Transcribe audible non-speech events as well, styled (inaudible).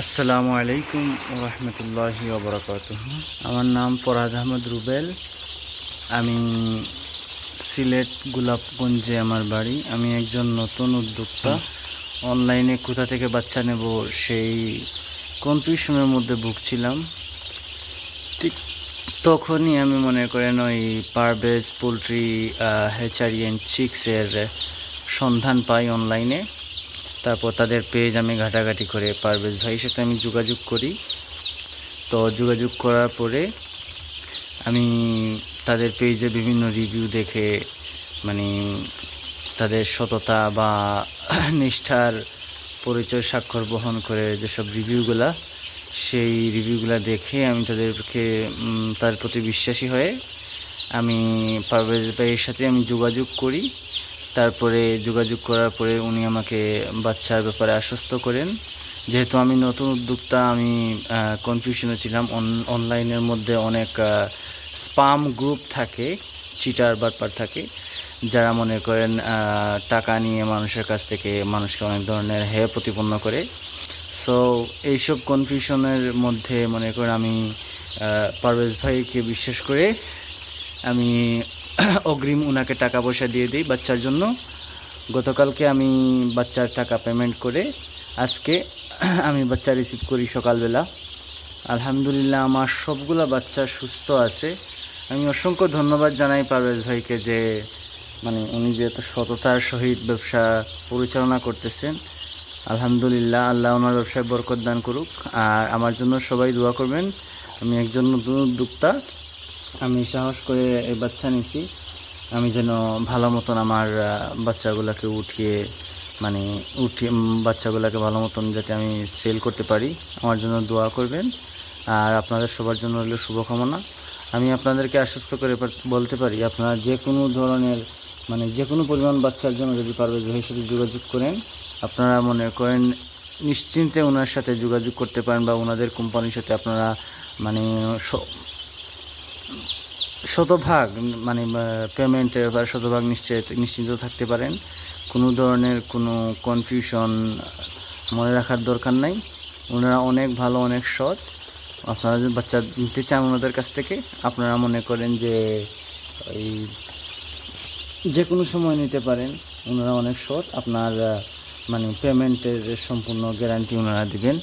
আসসালামু আলাইকুম রহমতুল্লাহি ওবরাকাত আমার নাম ফরহাদ আহমদ রুবেল। আমি সিলেট গোলাপগঞ্জে আমার বাড়ি। আমি একজন নতুন উদ্যোক্তা। অনলাইনে কোথা থেকে বাচ্চা নেব সেই কনফিউশনের মধ্যে ভুগছিলাম। ঠিক তখনই আমি মনে করেন ওই পারভেজ পোলট্রি হ্যাচারি চিক্সের সন্ধান পাই অনলাইনে। তারপর তাদের পেজ আমি ঘাটাঘাটি করে পারভেজ ভাইয়ের সাথে আমি যোগাযোগ করি। তো যোগাযোগ করার পরে আমি তাদের পেজে বিভিন্ন রিভিউ দেখে মানে তাদের সততা বা নিষ্ঠার পরিচয় স্বাক্ষর বহন করে যেসব রিভিউগুলা সেই রিভিউগুলা দেখে আমি তাদেরকে তার প্রতি বিশ্বাসী হয়ে আমি পারভেজ ভাইয়ের সাথে আমি যোগাযোগ করি। তারপরে যোগাযোগ করার পরে উনি আমাকে বাচ্চার ব্যাপারে আশ্বস্ত করেন। যেহেতু আমি নতুন উদ্যোক্তা, আমি কনফিউশনে ছিলাম। অন- অনলাইনের মধ্যে অনেক স্পাম গ্রুপ থাকে চিটার বাটপার থাকে, যারা মনে করেন টাকা নিয়ে মানুষের কাছ থেকে মানুষকে অনেক ধরনের হেয় প্রতিপন্ন করে। সো এইসব কনফিউশনের মধ্যে মনে করেন আমি পারভেজ ভাইকে বিশ্বাস করে আমি (coughs) অগ্রিম ওনাকে টাকা পয়সা দিয়ে দিই বাচ্চার জন্য। গতকালকে আমি বাচ্চার টাকা পেমেন্ট করে আজকে (coughs) আমি বাচ্চা রিসিভ করি সকালবেলা। আলহামদুলিল্লাহ আমার সবগুলা বাচ্চা সুস্থ আছে। আমি অসংখ্য ধন্যবাদ জানাই পারভেজ ভাইকে যে মানে উনি যে এত সততার সহিত ব্যবসা পরিচালনা করতেছেন। আলহামদুলিল্লাহ, আল্লাহ ওনার ব্যবসায় বরকত দান করুক। আর আমার জন্য সবাই দোয়া করবেন। আমি একজন নতুন উদ্যোক্তা। আমি সাহস করে এই বাচ্চা নিছি। আমি যেন ভালো মতন আমার বাচ্চাগুলোকে উঠিয়ে মানে উঠিয়ে বাচ্চাগুলোকে ভালো মতন যাতে আমি সেল করতে পারি। আমার জন্য দোয়া করবেন। আর আপনাদের সবার জন্য হলো শুভকামনা। আমি আপনাদেরকে আশ্বস্ত করে বলতে পারি, আপনারা যে কোনো ধরনের মানে যে কোনো পরিমাণ বাচ্চার জন্য যদি পারভেজ ভাইয়ের সাথে যোগাযোগ করেন, আপনারা মনে করেন নিশ্চিন্তে ওনার সাথে যোগাযোগ করতে পারেন বা ওনাদের কোম্পানির সাথে আপনারা মানে শতভাগ মানে পেমেন্টের বা শতভাগ নিশ্চিত, নিশ্চিন্ত থাকতে পারেন। কোনো ধরনের কোনো কনফিউশন মনে রাখার দরকার নাই। ওনারা অনেক ভালো, অনেক সৎ। আপনারা বাচ্চা নিতে চান ওনাদের কাছ থেকে, আপনারা মনে করেন যে এই যে কোনো সময় নিতে পারেন। ওনারা অনেক সৎ। আপনার মানে পেমেন্টের সম্পূর্ণ গ্যারান্টি ওনারা দিবেন।